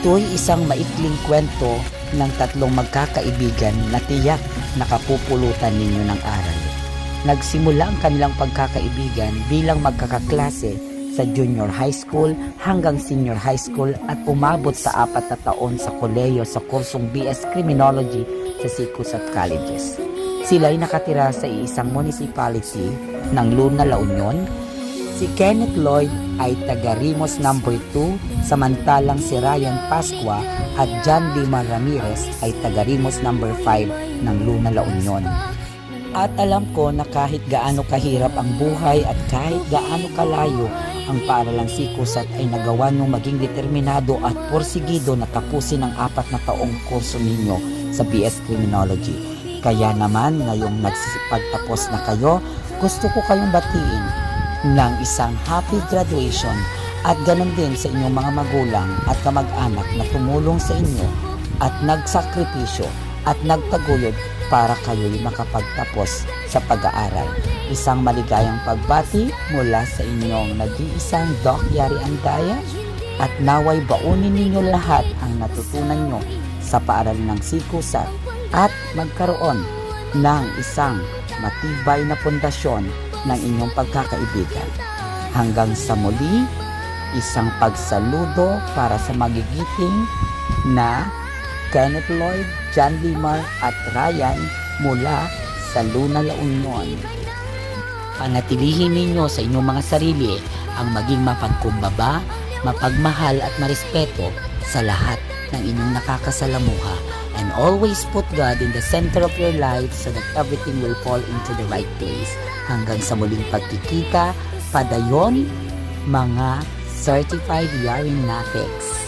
Ito'y isang maikling kwento ng tatlong magkakaibigan na tiyak nakapupulutan ninyo ng aral. Nagsimula ang kanilang pagkakaibigan bilang magkakaklase sa junior high school hanggang senior high school at umabot sa apat na taon sa koleyo sa kursong BS Criminology sa Sikusat Colleges. Sila ay nakatira sa isang municipality ng Luna, La Union. Si Kenneth Lloyd ay taga Rimos number 2 samantalang si Ryan Pasqua at John Lima Ramirez ay taga Rimos number 5 ng Luna, La Union. At alam ko na kahit gaano kahirap ang buhay at kahit gaano kalayo ang paaralang sikusat ay nagawa niyong maging determinado at porsigido na tapusin ang apat na taong kurso ninyo sa BS Criminology. Kaya naman ngayong nagsisipagtapos na kayo, gusto ko kayong batiin ng isang happy graduation at ganun din sa inyong mga magulang at kamag-anak na tumulong sa inyo at nagsakripisyo at nagtaguyod para kayo'y makapagtapos sa pag-aaral. Isang maligayang pagbati mula sa inyong nag-iisang Doc Yari Andaya at naway baunin ninyo lahat ang natutunan nyo sa paaralan ng Sikusat at magkaroon ng isang matibay na pundasyon ng inyong pagkakaibigan. Hanggang sa muli, isang pagsaludo para sa magigiting na Kenneth Lloyd, John Limar at Ryan mula sa Luna La Union. Panatilihin ninyo sa inyong mga sarili ang maging mapagkumbaba, mapagmahal at marespeto sa lahat ng inyong nakakasalamuha and always put God in the center of your life so that everything will fall into the right place. Hanggang sa muling pagkikita, padayon, mga certified Yarin Nafex.